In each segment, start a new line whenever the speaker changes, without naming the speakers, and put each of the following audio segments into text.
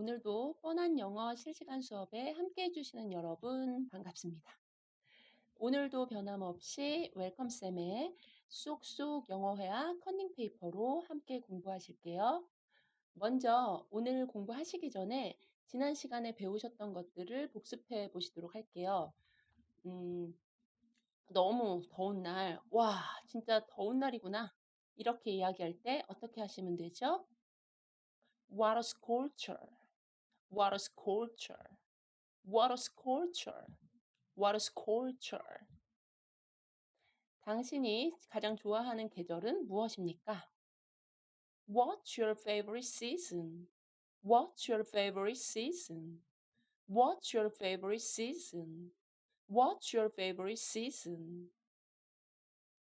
오늘도 뻔한 영어 실시간 수업에 함께 해주시는 여러분 반갑습니다. 오늘도 변함없이 웰컴쌤의 쏙쏙 영어회화 컨닝 페이퍼로 함께 공부하실게요. 먼저 오늘 공부하시기 전에 지난 시간에 배우셨던 것들을 복습해 보시도록 할게요. 음, 너무 더운 날, 와, 진짜 더운 날이구나. 이렇게 이야기할 때 어떻게 하시면 되죠? What a scorcher. What a scorcher. What a scorcher. What a scorcher. 당신이 가장 좋아하는 계절은 무엇입니까? What's your favorite season? What's your favorite season? What's your favorite season? What's your favorite season?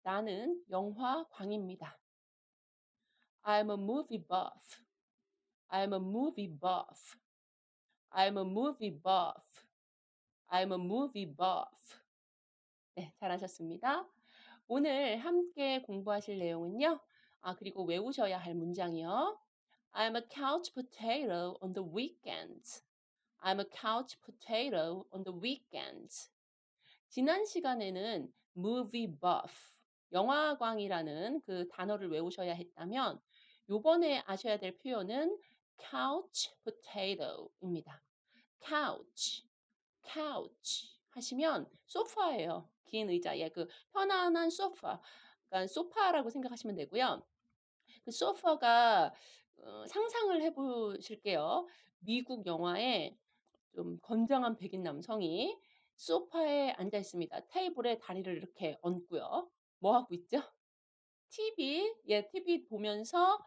나는 영화광입니다. I'm a movie buff. I'm a movie buff. I'm a movie buff. I'm a movie buff. 네, 잘하셨습니다. 오늘 함께 공부하실 내용은요. 아, 그리고 외우셔야 할 문장이요. I'm a couch potato on the weekends. I'm a couch potato on the weekends. 지난 시간에는 movie buff, 영화광이라는 그 단어를 외우셔야 했다면 요번에 아셔야 될 표현은 couch potato입니다. couch, couch 하시면 소파예요. 긴 의자에 그 편안한 소파. 그러니까 소파라고 생각하시면 되고요. 그 소파가 어, 상상을 해보실게요. 미국 영화에 좀 건장한 백인 남성이 소파에 앉아 있습니다. 테이블에 다리를 이렇게 얹고요. 뭐 하고 있죠? TV, 예, TV 보면서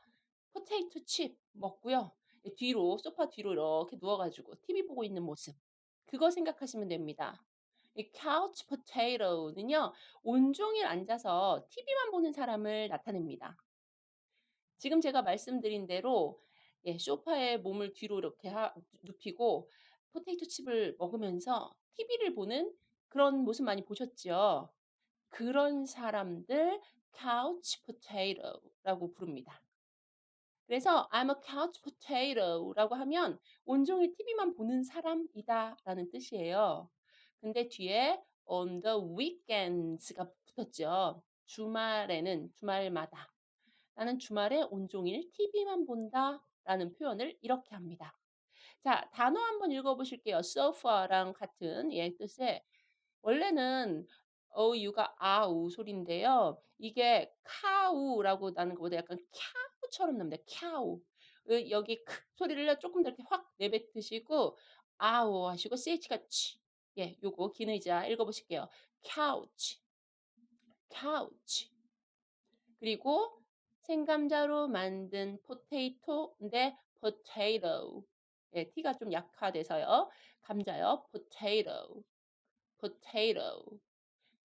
포테이토 칩 먹고요. 뒤로 소파 뒤로 이렇게 누워가지고 TV 보고 있는 모습. 그거 생각하시면 됩니다. 이 couch potato는요, 온종일 앉아서 TV만 보는 사람을 나타냅니다. 지금 제가 말씀드린 대로 예, 소파에 몸을 뒤로 이렇게 하, 눕히고 포테이토 칩을 먹으면서 TV를 보는 그런 모습 많이 보셨죠? 그런 사람들 couch potato라고 부릅니다. 그래서 I'm a couch potato라고 하면 온종일 TV만 보는 사람이다 라는 뜻이에요. 근데 뒤에 on the weekends가 붙었죠. 주말에는 주말마다 나는 주말에 온종일 TV만 본다 라는 표현을 이렇게 합니다. 자, 단어 한번 읽어보실게요. sofa랑 같은 예, 뜻의 원래는 어유가 아우 소리인데요. 이게 카우라고 나는 것보다 약간 캬우처럼 납니다. 캬우. 여기 크 소리를 조금 더 이렇게 확 내뱉으시고 아우 하시고 ch가 치. 예, 요거 긴 의자 읽어보실게요. couch, couch. 그리고 생감자로 만든 포테이토인데 potato. 예, t가 좀 약화돼서요. 감자요. potato, potato.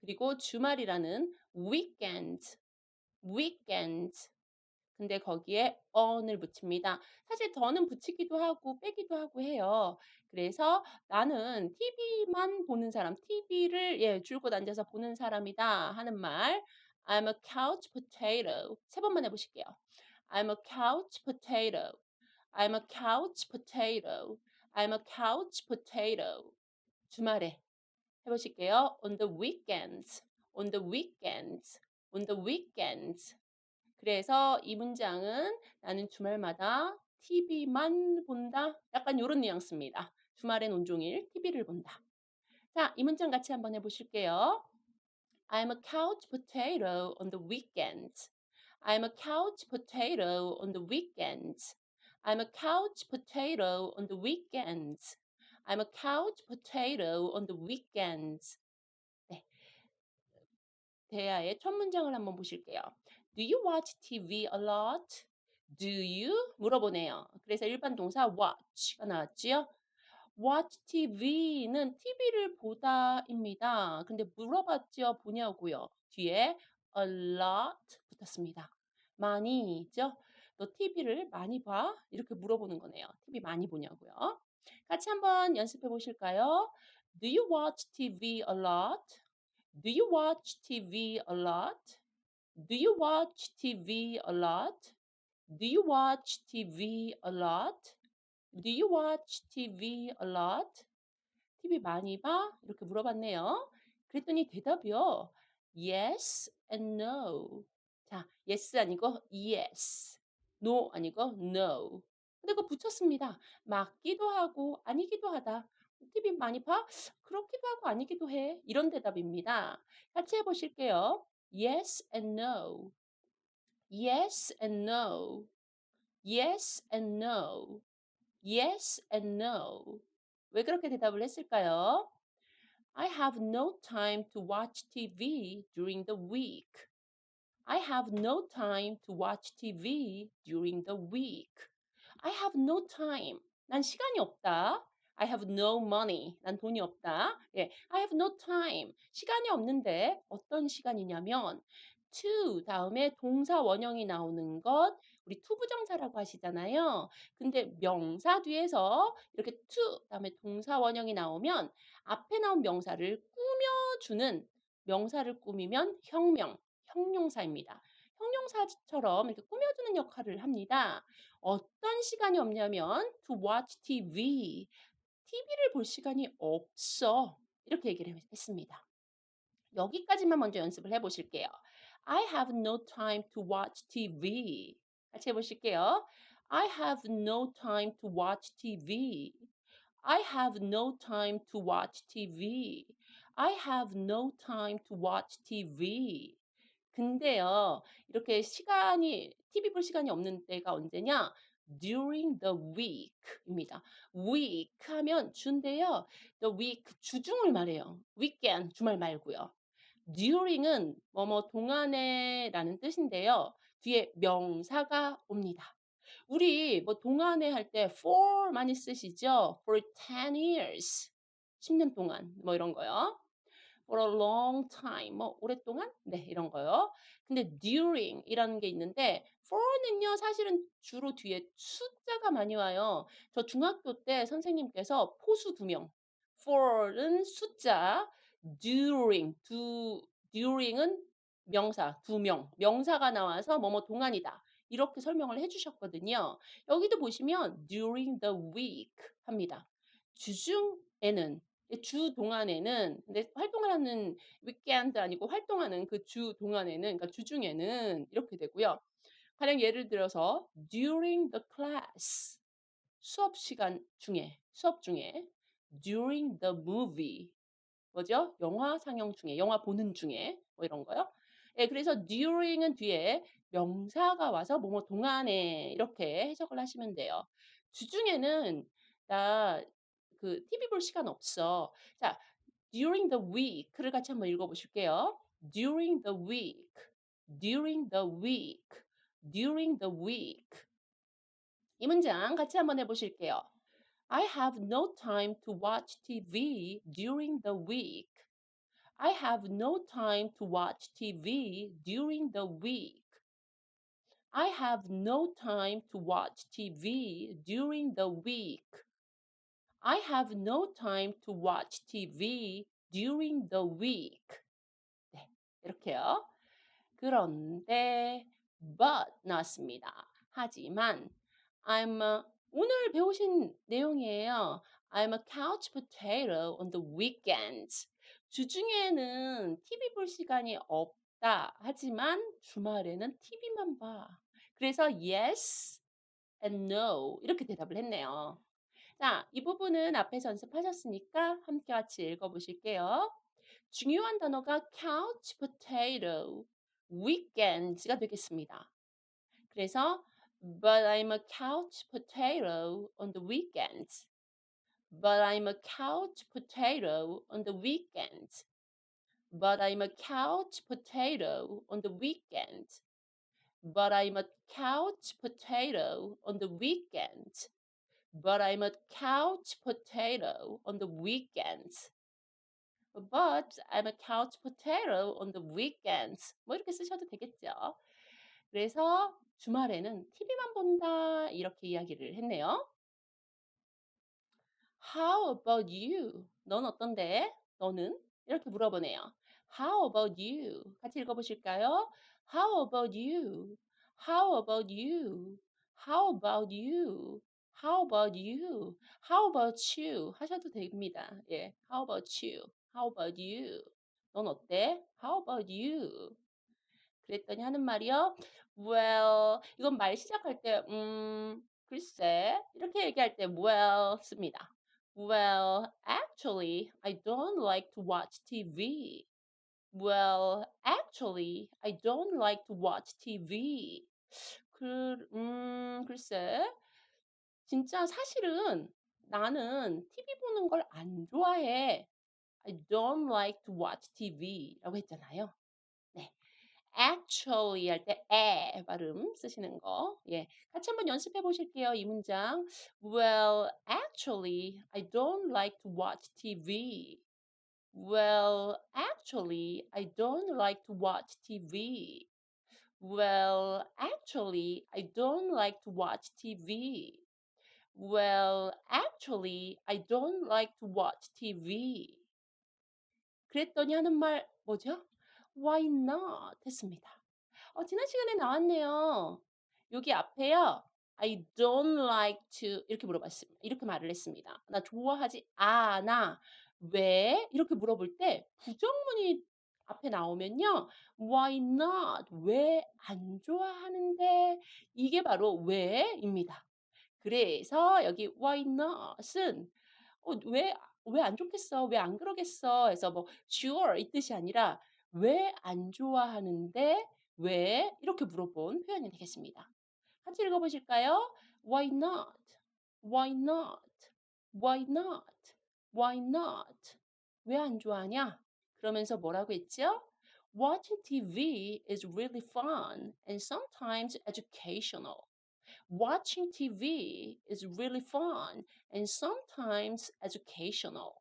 그리고 주말이라는 weekend, weekend. 근데 거기에 on을 붙입니다. 사실 더는 붙이기도 하고 빼기도 하고 해요. 그래서 나는 TV만 보는 사람, TV를 예, 줄곧 앉아서 보는 사람이다 하는 말. I'm a couch potato. 세 번만 해보실게요. I'm a couch potato. I'm a couch potato. I'm a couch potato. 주말에 해보실게요. On the weekends. On the weekends. On the weekends. 그래서 이 문장은 나는 주말마다 TV만 본다. 약간 이런 뉘앙스입니다. 주말엔 온종일 TV를 본다. 자, 이 문장 같이 한번 해보실게요. I'm a couch potato on the weekends. I'm a couch potato on the weekends. I'm a couch potato on the weekends. I'm a couch potato on the weekends. 네. 대화의 첫 문장을 한번 보실게요. Do you watch TV a lot? Do you? 물어보네요. 그래서 일반 동사 watch가 나왔지요. watch TV는 TV를 보다입니다. 근데 물어봤죠? 보냐고요. 뒤에 a lot 붙었습니다. 많이죠? 너 TV를 많이 봐? 이렇게 물어보는 거네요. TV 많이 보냐고요. 같이 한번 연습해 보실까요? Do you watch TV a lot? Do you watch TV a lot? Do you watch TV a lot? Do you watch TV a lot? Do you watch TV a lot? TV 많이 봐? 이렇게 물어봤네요. 그랬더니 대답이요. Yes and no. 자, yes 아니고 yes. no 아니고 no. 근데 그거 붙였습니다. 맞기도 하고 아니기도 하다. TV 많이 봐? 그렇기도 하고 아니기도 해. 이런 대답입니다. 같이 해보실게요. Yes and no. Yes and no. Yes and no. Yes and no. 왜 그렇게 대답을 했을까요? I have no time to watch TV during the week. I have no time to watch TV during the week. I have no time. 난 시간이 없다. I have no money. 난 돈이 없다. 예, I have no time. 시간이 없는데 어떤 시간이냐면 to 다음에 동사 원형이 나오는 것 우리 투부정사라고 하시잖아요. 근데 명사 뒤에서 이렇게 to 다음에 동사 원형이 나오면 앞에 나온 명사를 꾸며주는 명사를 꾸미면 형명, 형용사입니다. 형용사처럼 이렇게 꾸며주는 역할을 합니다. 어떤 시간이 없냐면 to watch TV. TV를 볼 시간이 없어. 이렇게 얘기를 했습니다. 여기까지만 먼저 연습을 해보실게요. I have no time to watch TV. 같이 해보실게요. I have no time to watch TV. I have no time to watch TV. I have no time to watch TV. 근데요, 이렇게 시간이, TV 볼 시간이 없는 때가 언제냐? during the week입니다. week 하면 주인데요. the week 주중을 말해요. weekend 주말 말고요. during은 뭐뭐 동안에라는 뜻인데요. 뒤에 명사가 옵니다. 우리 뭐 동안에 할 때 for 많이 쓰시죠? for 10 years. 10년 동안 뭐 이런 거요. for a long time. 뭐 오랫동안? 네, 이런 거요. 근데 during 이라는 게 있는데 for는요. 사실은 주로 뒤에 숫자가 많이 와요. 저 중학교 때 선생님께서 포수 두 명. for는 숫자, during 두 during은 명사 두 명. 명사가 나와서 뭐뭐 동안이다. 이렇게 설명을 해 주셨거든요. 여기도 보시면 during the week 합니다. 주중에는 주 동안에는 근데 활동을 하는 weekend 아니고 활동하는 그 주 동안에는 그러니까 주중에는 이렇게 되고요. 가령 예를 들어서 during the class 수업 시간 중에 수업 중에 during the movie 뭐죠? 영화 상영 중에 영화 보는 중에 뭐 이런 거요. 예, 그래서 during은 뒤에 명사가 와서 뭐뭐 동안에 이렇게 해석을 하시면 돼요. 주중에는 나 그 TV 볼 시간 없어. 자, during the week를 같이 한번 읽어보실게요. during the week, during the week, during the week. 이 문장 같이 한번 해보실게요. I have no time to watch TV during the week. I have no time to watch TV during the week. I have no time to watch TV during the week. I have no time to watch TV during the week. 네, 이렇게요. 그런데 but 나왔습니다. 하지만 I'm a, 오늘 배우신 내용이에요. I'm a couch potato on the weekends. 주중에는 TV 볼 시간이 없다. 하지만 주말에는 TV만 봐. 그래서 yes and no 이렇게 대답을 했네요. 자, 이 부분은 앞에서 연습하셨으니까 함께 같이 읽어보실게요. 중요한 단어가 couch potato, weekends가 되겠습니다. 그래서 But I'm a couch potato on the weekends. But I'm a couch potato on the weekends. But I'm a couch potato on the weekends. But I'm a couch potato on the weekends. But I'm a couch potato on the weekends. But I'm a couch potato on the weekends. 뭐 이렇게 쓰셔도 되겠죠. 그래서 주말에는 TV만 본다 이렇게 이야기를 했네요. How about you? 넌 어떤데? 너는? 이렇게 물어보네요. How about you? 같이 읽어보실까요? How about you? How about you? How about you? How about you? How about you? 하셔도 됩니다. 예. How about you? How about you? 넌 어때? How about you? 그랬더니 하는 말이요. Well, 이건 말 시작할 때, 음, 글쎄, 이렇게 얘기할 때 well 씁니다. Well, actually, I don't like to watch TV. Well, actually, I don't like to watch TV. 그, 음, 글쎄, 진짜 사실은 나는 TV 보는 걸 안 좋아해. I don't like to watch TV라고 했잖아요. 네. actually 할 때 에 발음 쓰시는 거. 예. 같이 한번 연습해 보실게요. 이 문장. Well, actually, I don't like to watch TV. Well, actually, I don't like to watch TV. Well, actually, I don't like to watch TV. Well, actually, I don't like to watch TV. 그랬더니 하는 말 뭐죠? Why not? 했습니다. 어, 지난 시간에 나왔네요. 여기 앞에요. I don't like to 이렇게 물어봤습니다. 이렇게 말을 했습니다. 나 좋아하지 않아. 왜? 이렇게 물어볼 때 부정문이 앞에 나오면요. Why not? 왜 안 좋아하는데? 이게 바로 왜입니다. 그래서 여기 why not은 어, 왜, 왜 안 좋겠어? 왜 안 그러겠어? 해서 뭐 sure 이 뜻이 아니라 왜 안 좋아하는데? 왜? 이렇게 물어본 표현이 되겠습니다. 같이 읽어보실까요? Why not? Why not? Why not? Why not? 왜 안 좋아하냐? 그러면서 뭐라고 했죠? Watching TV is really fun and sometimes educational. Watching TV is really fun and sometimes educational.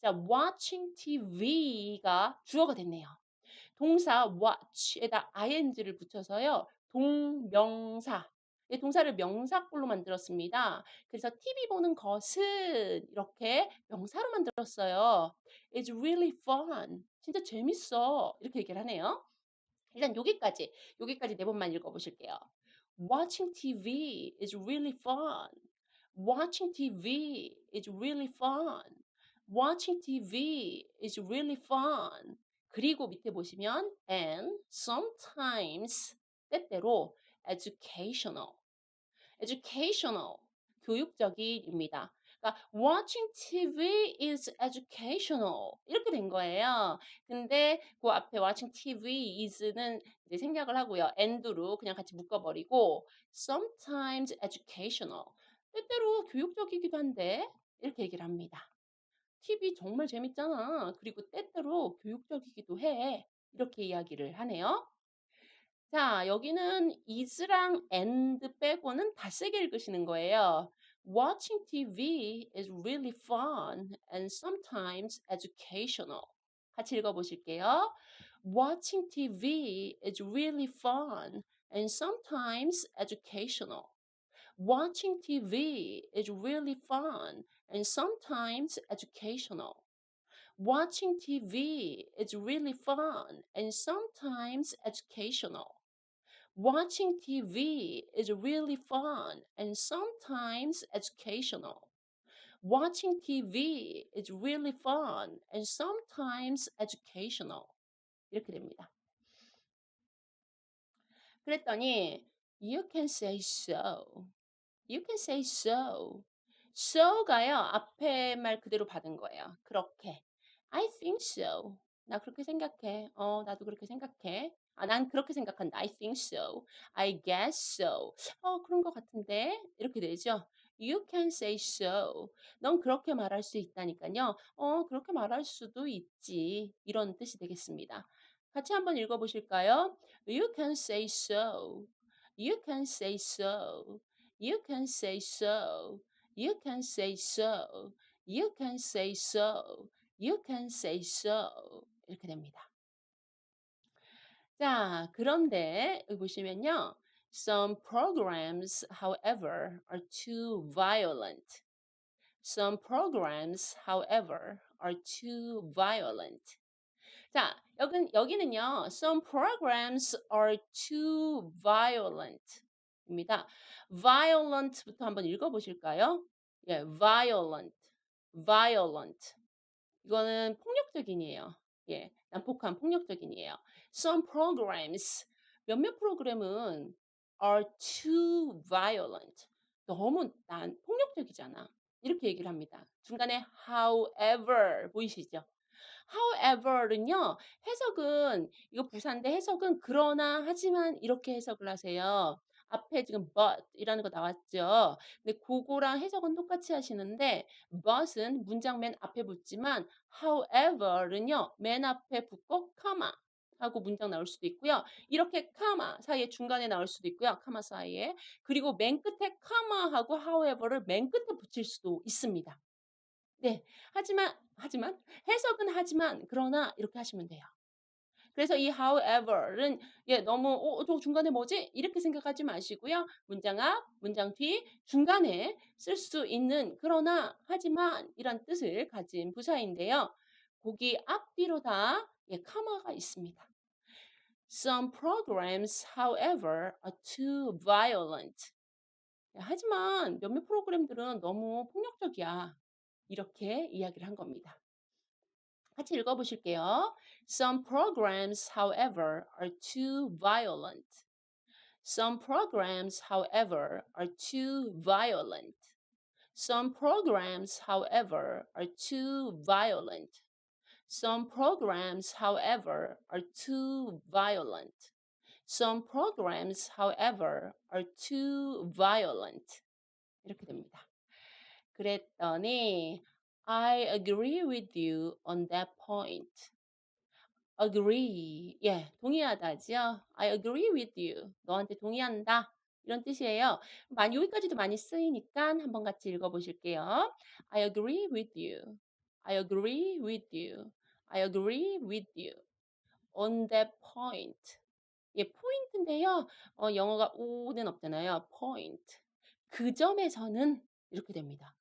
자, watching TV가 주어가 됐네요. 동사 watch에다 ing를 붙여서요. 동명사. 동사를 명사꼴로 만들었습니다. 그래서 TV 보는 것은 이렇게 명사로 만들었어요. It's really fun. 진짜 재밌어. 이렇게 얘기를 하네요. 일단 여기까지, 여기까지 네 번만 읽어보실게요. Watching TV is really fun. Watching TV is really fun. Watching TV is really fun. 그리고 밑에 보시면 and sometimes 때때로 educational. educational 교육적인입니다. 그러니까 watching TV is educational 이렇게 된 거예요. 근데 그 앞에 watching TV is는 이제 생략을 하고요. and로 그냥 같이 묶어버리고 sometimes educational 때때로 교육적이기도 한데 이렇게 얘기를 합니다. TV 정말 재밌잖아. 그리고 때때로 교육적이기도 해. 이렇게 이야기를 하네요. 자, 여기는 is랑 and 빼고는 다 세게 읽으시는 거예요. Watching TV is really fun and sometimes educational. 같이 읽어보실게요. Watching TV is really fun and sometimes educational. Watching TV is really fun and sometimes educational. Watching TV is really fun and sometimes educational. Watching TV is really fun and sometimes educational. Watching TV is really fun and sometimes educational. 이렇게 됩니다. 그랬더니 you can say so. You can say so. so가요. 앞에 말 그대로 받은 거예요. 그렇게. I think so. 나 그렇게 생각해. 어, 나도 그렇게 생각해. 아, 난 그렇게 생각한다. I think so. I guess so. 어, 그런 것 같은데. 이렇게 되죠. You can say so. 넌 그렇게 말할 수 있다니까요. 어, 그렇게 말할 수도 있지. 이런 뜻이 되겠습니다. 같이 한번 읽어보실까요? You can say so. You can say so. You can say so. You can say so. You can say so. You can say so. 이렇게 됩니다. 자, 그런데 보시면요. Some programs, however, are too violent. Some programs, however, are too violent. 자, 여긴, 여기는요. Some programs are too violent. 입니다. violent부터 한번 읽어보실까요? 예, violent, violent. 이거는 폭력적인이에요. 예, 난폭한 폭력적인이에요. Some programs, 몇몇 프로그램은 are too violent. 너무 난 폭력적이잖아. 이렇게 얘기를 합니다. 중간에 however 보이시죠? however는요. 해석은 이거 부사인데 해석은 그러나 하지만 이렇게 해석을 하세요. 앞에 지금 but이라는 거 나왔죠. 근데 그거랑 해석은 똑같이 하시는데 but은 문장 맨 앞에 붙지만 however는요. 맨 앞에 붙고 comma 하고 문장 나올 수도 있고요. 이렇게 comma 사이에 중간에 나올 수도 있고요. comma 사이에. 그리고 맨 끝에 comma하고 however를 맨 끝에 붙일 수도 있습니다. 네. 하지만 하지만 해석은 하지만 그러나 이렇게 하시면 돼요. 그래서 이 however는 예, 너무 어, 저 중간에 뭐지? 이렇게 생각하지 마시고요. 문장 앞, 문장 뒤, 중간에 쓸 수 있는 그러나 하지만 이런 뜻을 가진 부사인데요. 거기 앞뒤로 다 예, 카마가 있습니다. Some programs, however, are too violent. 예, 하지만 몇몇 프로그램들은 너무 폭력적이야. 이렇게 이야기를 한 겁니다. 같이 읽어보실게요. Some programs, however, are too violent. Some programs, however, are too violent. Some programs, however, are too violent. Some programs, however, are too violent. Some programs, however, are too violent. 이렇게 됩니다. 그랬더니 I agree with you on that point. agree. 예, 동의하다죠. I agree with you. 너한테 동의한다. 이런 뜻이에요. 많이 여기까지도 많이 쓰이니까 한번 같이 읽어 보실게요. I agree with you. I agree with you. I agree with you. on that point. 예, 포인트인데요. 어, 영어가 오는 없잖아요. point. 그 점에서는 이렇게 됩니다.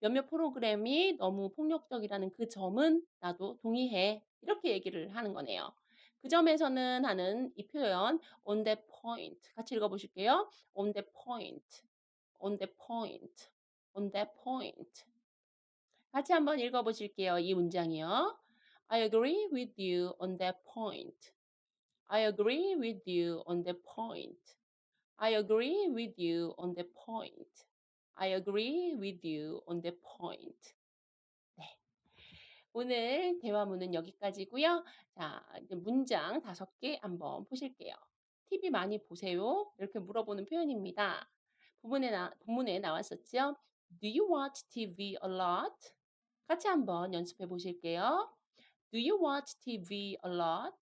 몇몇 프로그램이 너무 폭력적이라는 그 점은 나도 동의해. 이렇게 얘기를 하는 거네요. 그 점에서는 하는 이 표현 on that point 같이 읽어보실게요. on that point, on that point, on that point 같이 한번 읽어보실게요. 이 문장이요. I agree with you on that point. I agree with you on that point. I agree with you on that point. I agree with you on that point. 네. 오늘 대화문은 여기까지고요. 자, 이제 문장 다섯 개 한번 보실게요. TV 많이 보세요. 이렇게 물어보는 표현입니다. 부문에 나, 본문에 나왔었죠. Do you watch TV a lot? 같이 한번 연습해 보실게요. Do you watch TV a lot?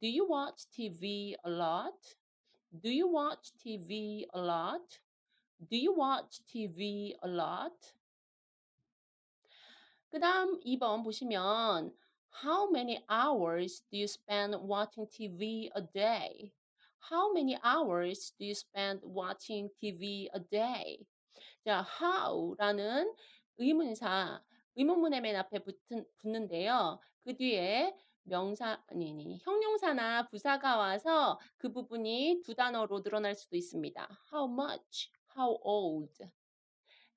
Do you watch TV a lot? Do you watch TV a lot? Do you watch TV a lot? 그 다음 2번 보시면 How many hours do you spend watching TV a day? How many hours do you spend watching TV a day? 자, how라는 의문사, 의문문의 맨 앞에 붙은, 붙는데요. 그 뒤에 명사 아니, 아니 형용사나 부사가 와서 그 부분이 두 단어로 늘어날 수도 있습니다. How much, how old.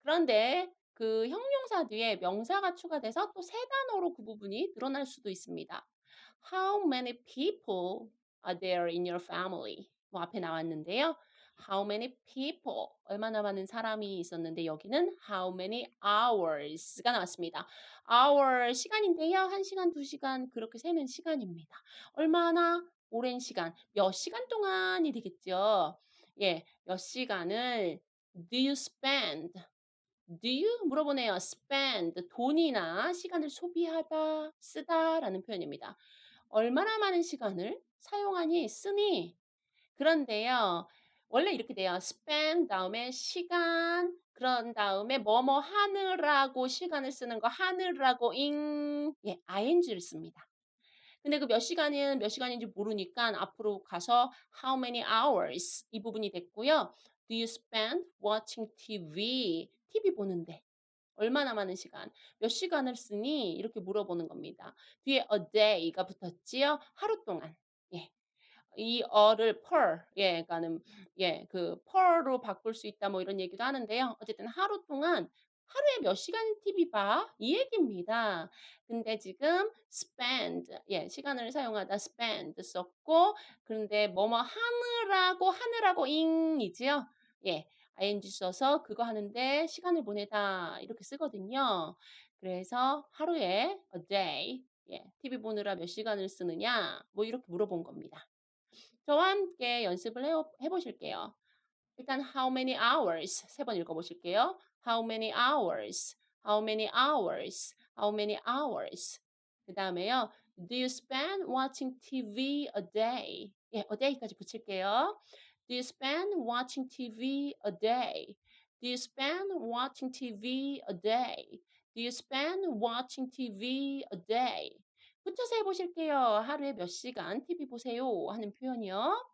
그런데 그 형용사 뒤에 명사가 추가돼서 또 세 단어로 그 부분이 늘어날 수도 있습니다. How many people are there in your family? 뭐 앞에 나왔는데요. How many people? 얼마나 많은 사람이 있었는데 여기는 how many hours가 나왔습니다. hour 시간인데요. 1시간, 2시간 그렇게 세는 시간입니다. 얼마나 오랜 시간, 몇 시간 동안이 되겠죠. 예, 몇 시간을 do you spend? do you 물어보네요. spend 돈이나 시간을 소비하다, 쓰다라는 표현입니다. 얼마나 많은 시간을 사용하니, 쓰니? 그런데요. 원래 이렇게 돼요. spend 다음에 시간 그런 다음에 뭐뭐 하느라고 시간을 쓰는 거 하느라고 ing 예, ing를 씁니다. 근데 그 몇 시간은 몇 시간인지 모르니까 앞으로 가서 how many hours 이 부분이 됐고요. Do you spend watching TV? TV 보는데 얼마나 많은 시간? 몇 시간을 쓰니? 이렇게 물어보는 겁니다. 뒤에 a day가 붙었지요. 하루 동안. 예. 이 어를 per 예 그러니까는 예 그 per로 바꿀 수 있다 뭐 이런 얘기도 하는데요. 어쨌든 하루 동안 하루에 몇 시간 TV 봐? 이 얘기입니다. 근데 지금 spend 예 시간을 사용하다 spend 썼고 그런데 뭐뭐 하느라고 하느라고 ing이지요. 예. ing 써서 그거 하는데 시간을 보내다 이렇게 쓰거든요. 그래서 하루에 a day 예, TV 보느라 몇 시간을 쓰느냐 뭐 이렇게 물어본 겁니다. 저와 함께 연습을 해, 해보실게요. 일단 how many hours 세 번 읽어보실게요. How many hours? How many hours? How many hours? 그 다음에요. Do you spend watching TV a day? 예, a day까지 붙일게요. Do you spend watching TV a day? Do you spend watching TV a day? Do you spend watching TV a day? 붙여서 해보실게요. 하루에 몇 시간 TV 보세요 하는 표현이요.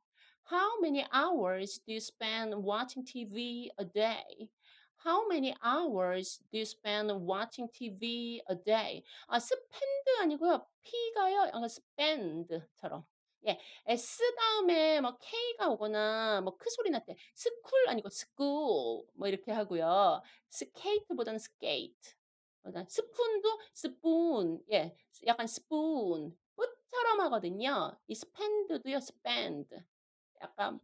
How many hours do you spend watching TV a day? How many hours do you spend watching TV a day? 아, spend 아니고요. P가요. 약간 spend처럼. 예, S 다음에 뭐 K가 오거나 뭐 크 소리 날 때 스쿨 아니고 school 뭐 이렇게 하고요. 스케이트보다는 스푼도 스푼. 예, 약간 스푼. 뿌처럼 하거든요. 이 spend도요. spend. 약간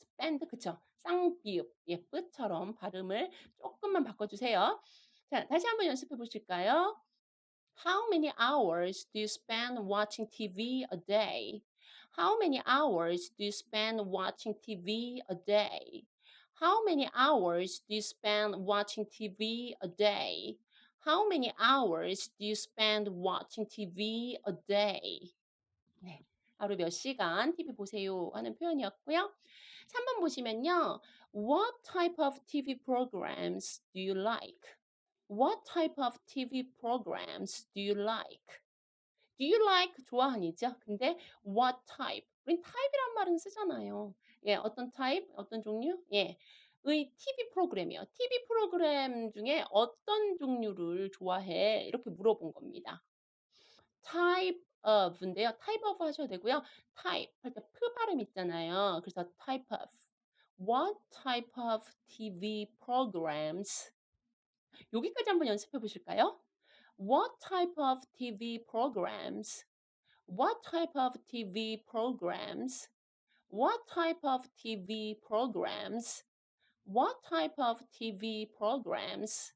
spend 그쵸? 쌍비읍, 예, 뿌처럼 발음을 조금만 바꿔주세요. 자, 다시 한번 연습해 보실까요? How many hours do you spend watching TV a day? How many hours do you spend watching TV a day? How many hours do you spend watching TV a day? How many hours do you spend watching TV a day? 네. 하루 몇 시간 TV 보세요 하는 표현이었고요. 3번 보시면요. What type of TV programs do you like? What type of TV programs do you like? Do you like 좋아하니죠? 근데 what type? 우린 type이란 말은 쓰잖아요. 예, 어떤 type, 어떤 종류? 예. 의 TV 프로그램이요. TV 프로그램 중에 어떤 종류를 좋아해? 이렇게 물어본 겁니다. type of인데요. type of 하셔도 되고요. type 할 때 프 발음 있잖아요. 그래서 type of. What type of TV programs? 여기까지 한번 연습해 보실까요? What type of TV programs? What type of TV programs? What type of TV programs? What type of TV programs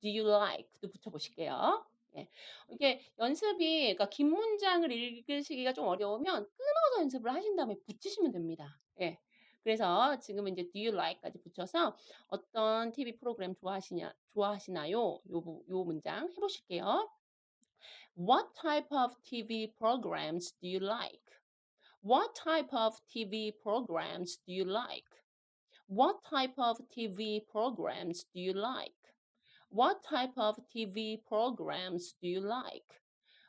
do you like? 또 붙여보실게요. 예. 이게 연습이, 그러니까 긴 문장을 읽으시기가 좀 어려우면 끊어서 연습을 하신 다음에 붙이시면 됩니다. 예. 그래서 지금은 이제 do you like까지 붙여서 어떤 TV 프로그램 좋아하시냐, 좋아하시나요? 요, 요 문장 해보실게요. What type of TV programs do you like? What type of TV programs do you like? What type of TV programs do you like? What type of TV programs do you like?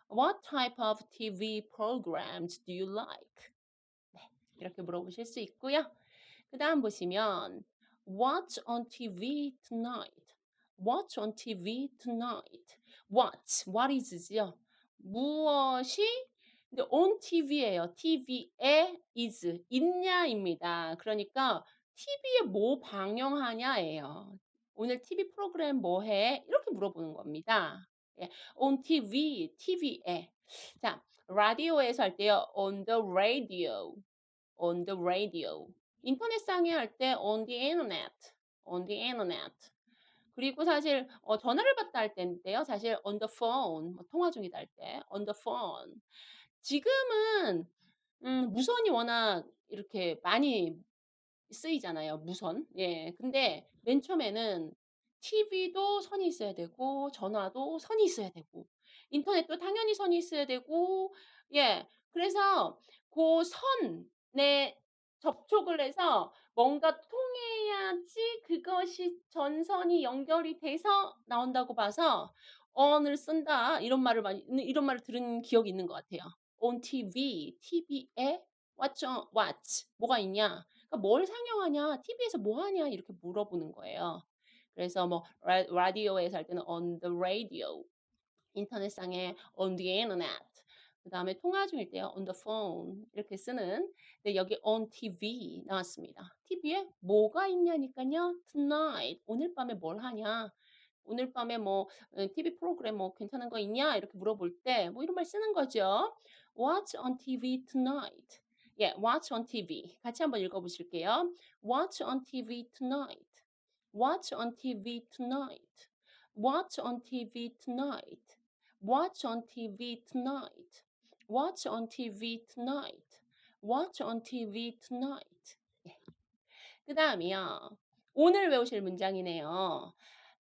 What type of TV programs do you like? 네, 이렇게 물어보실 수 있고요. 그 다음 보시면 What's on TV tonight? What's on TV tonight? What, what is죠? 무엇이 근데 on TV예요. TV에 is 있냐입니다. 그러니까 TV에 뭐 방영하냐예요. 오늘 TV 프로그램 뭐 해? 이렇게 물어보는 겁니다. 예, on TV, TV에. 자, 라디오에서 할 때요. on the radio, on the radio. 인터넷상에 할 때 on the internet, on the internet. 그리고 사실 어, 전화를 받다 할 때인데요. 사실 on the phone, 뭐 통화 중이다 할 때 on the phone. 지금은 음, 무선이 워낙 이렇게 많이 쓰이잖아요. 무선. 예. 근데 맨 처음에는 TV도 선이 있어야 되고 전화도 선이 있어야 되고 인터넷도 당연히 선이 있어야 되고 예. 그래서 그 선에 접촉을 해서 뭔가 통해야지 그것이 전선이 연결이 돼서 나온다고 봐서 on을 쓴다 이런 말을 많이 이런 말을 들은 기억이 있는 것 같아요. on TV, TV에 what's on, what 뭐가 있냐? 그러니까 뭘 상영하냐? TV에서 뭐 하냐? 이렇게 물어보는 거예요. 그래서 뭐 라디오에서 할 때는 on the radio, 인터넷상에 on the internet. 그 다음에 통화 중일 때요. on the phone 이렇게 쓰는 네, 여기 on TV 나왔습니다. TV에 뭐가 있냐니까요. tonight 오늘 밤에 뭘 하냐. 오늘 밤에 뭐 TV 프로그램 뭐 괜찮은 거 있냐 이렇게 물어볼 때 뭐 이런 말 쓰는 거죠. What's on TV tonight? 예, What's on TV? 같이 한번 읽어보실게요. What's on TV tonight? What's on TV tonight? What's on TV tonight? What's on TV tonight? What's on TV tonight? What's on TV tonight? 예. 그 다음이요. 오늘 외우실 문장이네요.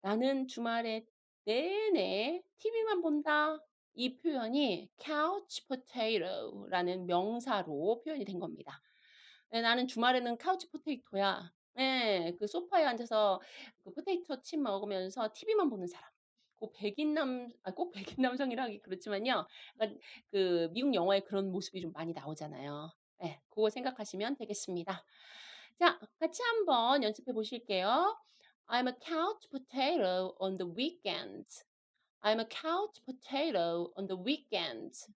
나는 주말에 내내 TV만 본다. 이 표현이 couch potato라는 명사로 표현이 된 겁니다. 네, 나는 주말에는 카우치 포테이토야. 네, 그 소파에 앉아서 그 포테이토 칩 먹으면서 TV만 보는 사람. 꼭 백인 남, 아, 꼭 백인 남성이라 하기 그렇지만요. 그 미국 영화에 그런 모습이 좀 많이 나오잖아요. 네, 그거 생각하시면 되겠습니다. 자, 같이 한번 연습해 보실게요. I'm a couch potato on the weekends. I'm a couch potato on the weekends.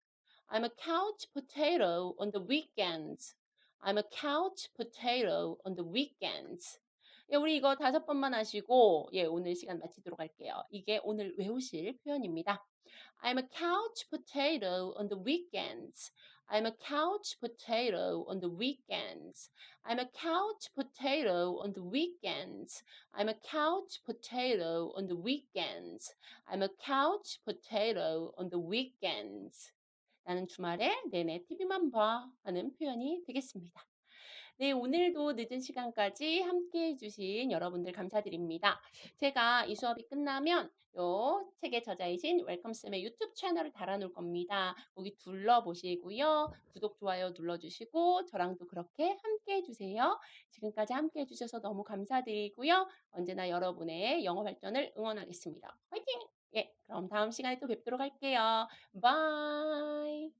I'm a couch potato on the weekends. I'm a couch potato on the weekends. 예, 우리 이거 다섯 번만 하시고 예, 오늘 시간 마치도록 할게요. 이게 오늘 외우실 표현입니다. I'm a couch potato on the weekends. I'm a couch potato on the weekends. I'm a couch potato on the weekends. I'm a couch potato on the weekends. I'm a couch potato on the weekends. 나는 주말에 내내 TV만 봐 하는 표현이 되겠습니다. 네, 오늘도 늦은 시간까지 함께 해주신 여러분들 감사드립니다. 제가 이 수업이 끝나면 요 책의 저자이신 웰컴쌤의 유튜브 채널을 달아놓을 겁니다. 거기 둘러보시고요. 구독, 좋아요 눌러주시고 저랑도 그렇게 함께 해주세요. 지금까지 함께 해주셔서 너무 감사드리고요. 언제나 여러분의 영어 발전을 응원하겠습니다. 화이팅! 예, 그럼 다음 시간에 또 뵙도록 할게요. 바이!